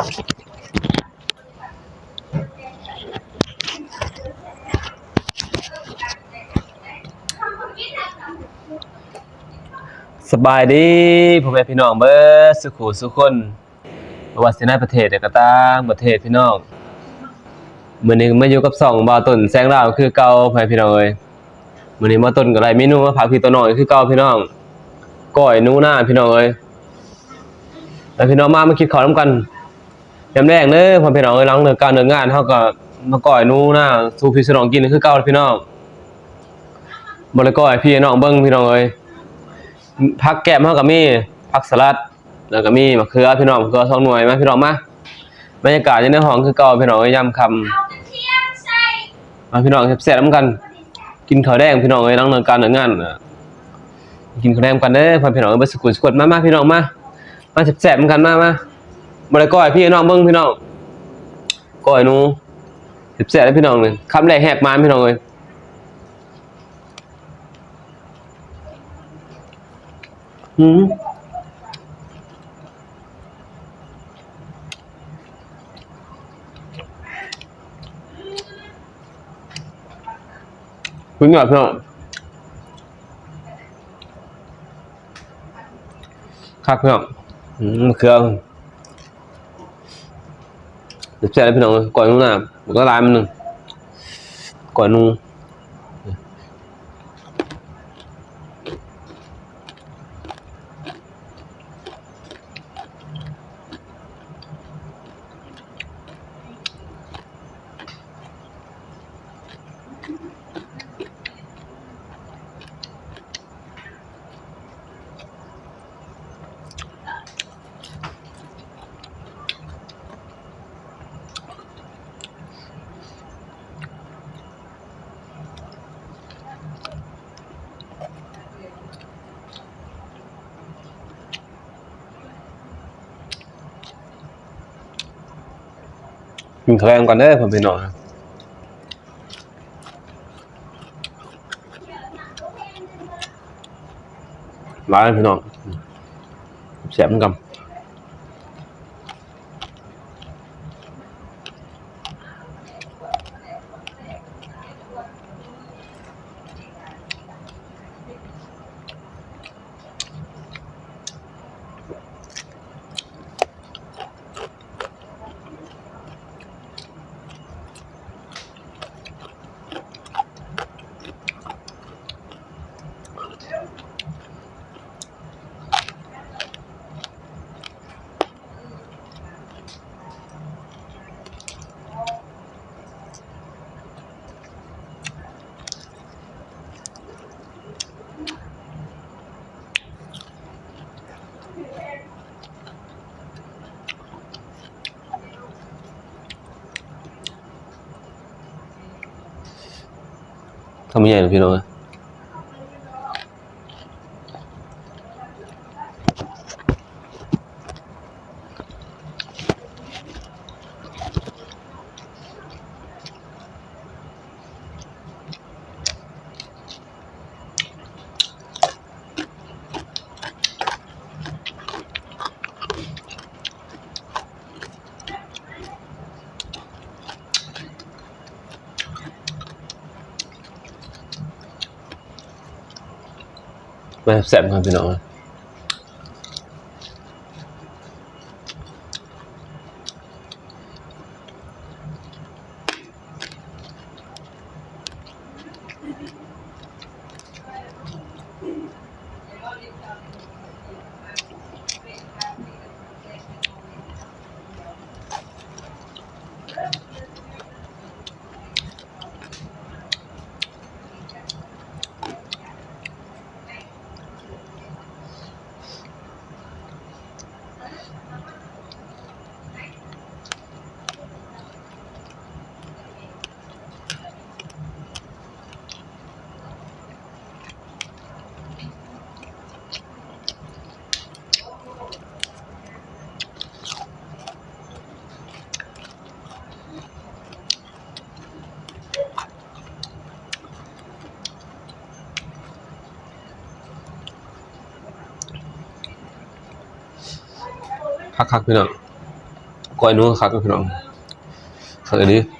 สบายดีพ่อแม่พี่น้องเบิดสุขุสุขคนบ่ว่าสิในประเทศใดก็ตามประเทศพี่น้องมื้อนี้มาอยู่กับสองบาต้นแสงดาวคือเก่าพ่อแม่พี่น้องเอ้ยมื้อนี้บ่าต้นก็ได้เมนูมาฝากพี่ตัวน้อยคือเก่าพี่น้องก้อยหนูนาพี่น้องเอ้ยแล้วพี่น้องมามาคิดข้าวนำกัน ยามแรกเด้อพ่อพี่น้องเอ้ยหลังเลิกการเลิกงานเฮาก็มาก้อยหนูนาสู่พี่สนองกินคือเก่าพี่น้องบ่ได้ก้อยพี่น้องเบิ่งพี่น้องเอ้ยผักแก้มเฮาก็มีผักสลัด แล้วก็มีมะเขือพี่น้องมะเขือสองหน่วยมาพี่น้องมาบรรยากาศอยู่ในห้องคือเก่าพี่น้องยามค่ำมาพี่น้องแซ่บๆนำกัน กินข้าวแดงพี่น้องเอ้ยหลังเลิกการเลิกงานกินข้าวแดงกันเด้อพ่อพี่น้องเอ้ยบ่สกุลสกดมามาพี่น้องมามาแซ่บๆนกันมามา บ่ได้ก้อยพี่น้องเบิ่งพี่น้องก้อยหนูแซ่บๆเด้อพี่น้องนี่คำแรกแหกมาพี่น้องเอ้ยอืมคุณหยอดพื่อนคักเพื่อนอืมเครื่อง แช่แล้พี่น้องก่อนนู้นน่ะผมก็ลายมันหนึ่งก่อนนู้น กินแคลงก่อนเด้อผมพี่น้องร้านพี่น้องแสบมือนกัน ทำไม่ใหญ่หรอพี่น้อง แซ่บกันพี่น้อง คักๆพี่น้องก้อยนู้นคักพี่น้องสวัสดี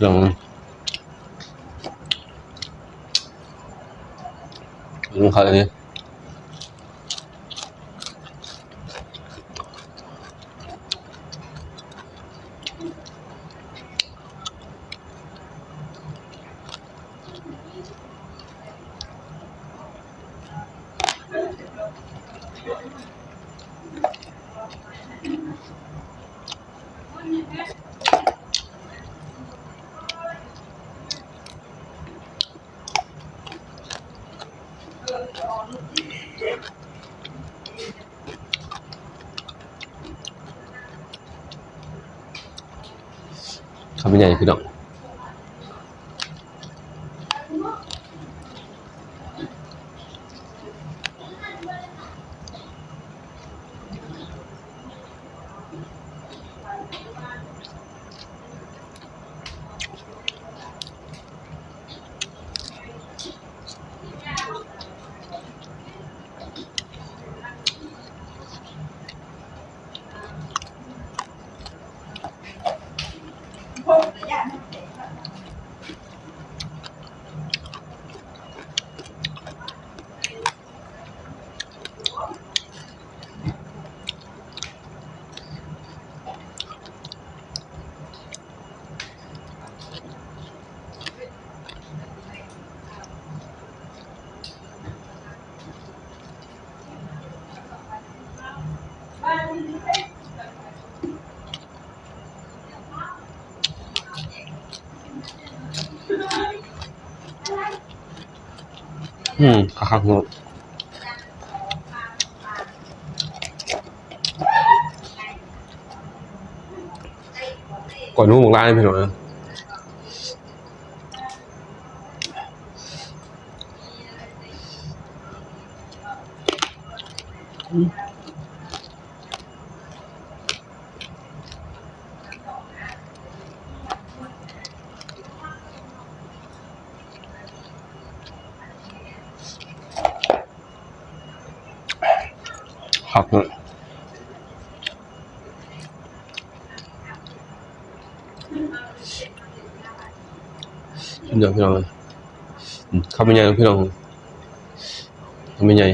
รื่องมันลุงเขาอัน นี้ อืมคักๆเนอะก่อนนู้นหมกร้านนี่พี่อย ผักเลยเดี๋ยวพี่น้องครับเป็นไงพี่น้องเป็นไง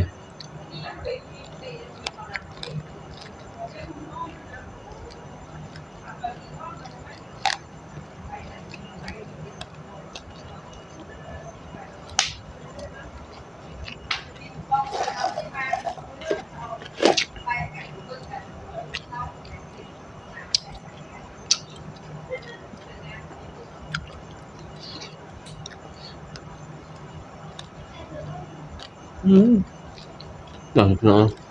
ใหญ่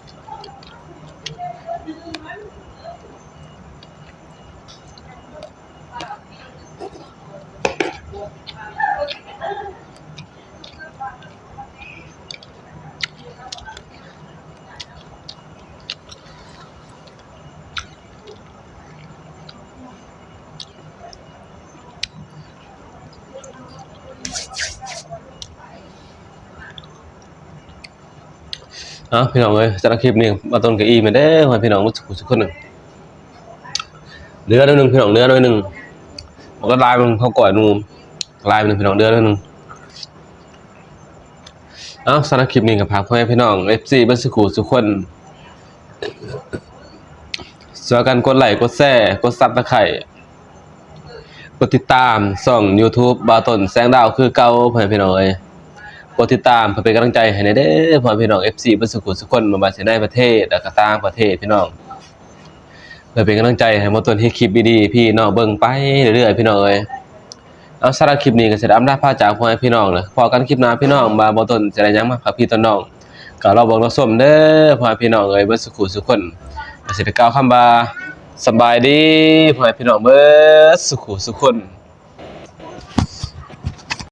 พี่น้องเอ้าพี่น้องเอ้ยสำหรับคลิปนี้มาต้นกับอีมาได้อให้พี่น้องรู้สึกสักคนหนึ่งเรือด้วยหนึ่งพี่น้องเรือด้วยหนึ่งมันก็ลายมันเขาก่อยนูมลายมันพี่น้องเรือด้วยหนึ่งเอ้าสำหรับคลิปนี้กับพาพ่อแม่พี่น้อง FC เบัสกูสุกคนสวยกันกดไลค์กดแชร์กดซับตะไคร่กดติดตามช่อง YouTube บาต้นแสงดาวคือเก่าเพื่อพี่น้องเอ้ย กดติดตามเพื่อเป็นกำลังใจให้ในเด้อพ่อพี่น้อง FC เบ่สุขุสุกคนบ่ว่าสิในประเทศแล้วก็ต่างประเทศพี่น้องเพื่อเป็นกำลังใจให้มดต้นที่คลิปดีๆพี่น้องเบิ่งไปเรื่อยๆพี่น้องเอ้ยเอาสำหรับคลิปนี้ก็สิได้อำลาพาจากพ่อพี่น้องเลยพอกันคลิปหน้าพี่น้องบ่าบ่ต้นสิได้ยังมาฝากพี่ต้นน้องก็รอเบิ่งรอชมเด้อพ่อพี่น้องเอ้ยเบ่สุขุสุกคนเก็สิได้กล่าวคำว่าสบายดีพ่อพี่น้องเบิดสุขุสุกคน